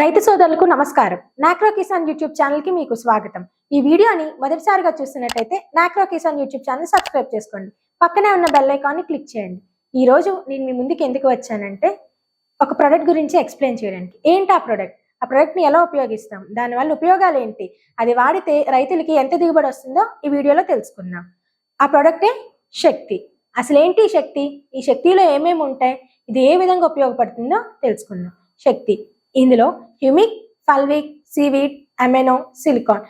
రైతు సోదరులకు నమస్కారం. నాక్రో కిసాన్ యూట్యూబ్ ఛానల్కి మీకు స్వాగతం. ఈ వీడియోని మొదటిసారిగా చూస్తున్నట్టయితే నాక్రో కిసాన్ యూట్యూబ్ ఛానల్ సబ్స్క్రైబ్ చేసుకోండి. పక్కనే ఉన్న బెల్ ఐకాన్ని క్లిక్ చేయండి. ఈ రోజు నేను మీ ముందుకు ఎందుకు వచ్చానంటే ఒక ప్రోడక్ట్ గురించి ఎక్స్ప్లెయిన్ చేయడానికి. ఏంటి ఆ ప్రోడక్ట్? ఆ ప్రోడక్ట్ని ఎలా ఉపయోగిస్తాం? దానివల్ల ఉపయోగాలు ఏంటి? అది వాడితే రైతులకి ఎంత దిగుబడి వస్తుందో ఈ వీడియోలో తెలుసుకుందాం. ఆ ప్రోడక్టే శక్తి. అసలు ఏంటి ఈ శక్తి? ఈ శక్తిలో ఏమేమి ఉంటాయి? ఇది ఏ విధంగా ఉపయోగపడుతుందో తెలుసుకుందాం. శక్తి. ఇందులో humic fulvic seaweed amino silicon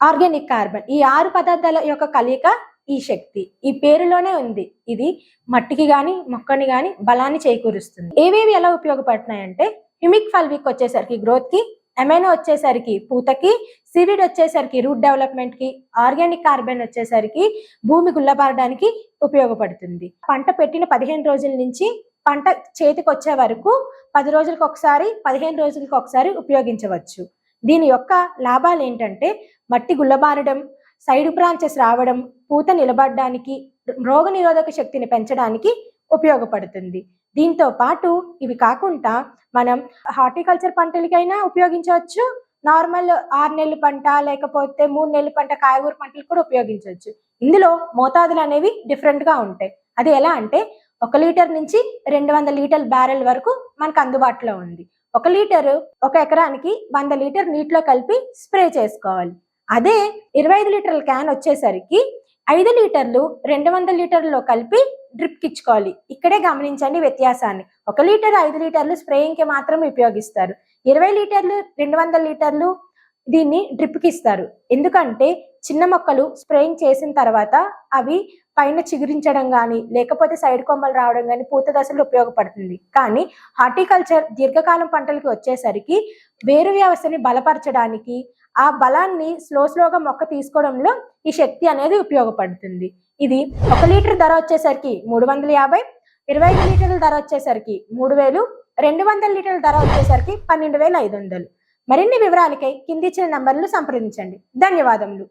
organic carbon ఈ ఆరు పదార్థాల యొక్క కలయిక ఈ శక్తి. ఈ పేరులోనే ఉంది. ఇది మట్టికి గాని మొక్కని గాని బలాన్ని చేకూరుస్తుంది. ఏవేవి ఎలా ఉపయోగపడుతున్నాయంటే హ్యూమిక్ ఫల్విక్ వచ్చేసరికి గ్రోత్కి వచ్చేసరికి పూతకి సివిడ్ వచ్చేసరికి రూట్ డెవలప్మెంట్కి ఆర్గానిక్ కార్బన్ వచ్చేసరికి భూమి గుల్లబారడానికి ఉపయోగపడుతుంది. పంట పెట్టిన పదిహేను రోజుల నుంచి పంట చేతికి వచ్చే వరకు పది రోజులకు ఒకసారి పదిహేను రోజులకు ఒకసారి ఉపయోగించవచ్చు. దీని యొక్క లాభాలు ఏంటంటే మట్టి గుల్లబారడం సైడ్ బ్రాంచెస్ రావడం పూత నిలబడడానికి రోగ నిరోధక శక్తిని పెంచడానికి ఉపయోగపడుతుంది. దీంతో పాటు ఇవి కాకుండా మనం హార్టికల్చర్ పంటలకైనా ఉపయోగించవచ్చు. నార్మల్ ఆరు నెలల పంట లేకపోతే మూడు నెలల పంట కాయగూర పంటలు కూడా ఉపయోగించవచ్చు. ఇందులో మోతాదులు అనేవి డిఫరెంట్గా ఉంటాయి. అది ఎలా అంటే ఒక లీటర్ నుంచి రెండు వందల లీటర్ బ్యారెల్ వరకు మనకు అందుబాటులో ఉంది. ఒక లీటర్ ఒక ఎకరానికి వంద లీటర్ నీటిలో కలిపి స్ప్రే చేసుకోవాలి. అదే ఇరవై ఐదు లీటర్ల క్యాన్ వచ్చేసరికి ఐదు లీటర్లు రెండు వందల లీటర్లో కలిపి డ్రిప్ ఇచ్చుకోవాలి. ఇక్కడే గమనించండి వ్యత్యాసాన్ని. ఒక లీటర్ ఐదు లీటర్లు స్ప్రేయింగ్కి మాత్రం ఉపయోగిస్తారు. ఇరవై లీటర్లు రెండు వందల లీటర్లు దీన్ని డ్రిప్కి ఇస్తారు. ఎందుకంటే చిన్న మొక్కలు స్ప్రేయింగ్ చేసిన తర్వాత అవి పైన చిగురించడం కానీ లేకపోతే సైడ్ కొమ్మలు రావడం కానీ పూత దశలో ఉపయోగపడుతుంది. కానీ హార్టికల్చర్ దీర్ఘకాలం పంటలకి వచ్చేసరికి వేరు వ్యవస్థని బలపరచడానికి ఆ బలాన్ని స్లో స్లోగా మొక్క తీసుకోవడంలో ఈ శక్తి అనేది ఉపయోగపడుతుంది. ఇది ఒక లీటర్ ధర వచ్చేసరికి మూడు వందల యాభై ఇరవై ఐదు లీటర్ల ధర వచ్చేసరికి మూడు వేలు రెండు వందల లీటర్ల ధర వచ్చేసరికి పన్నెండు వేల ఐదు వందలు. మరిన్ని వివరాలకై కింది ఇచ్చిన నంబర్లు సంప్రదించండి. ధన్యవాదములు.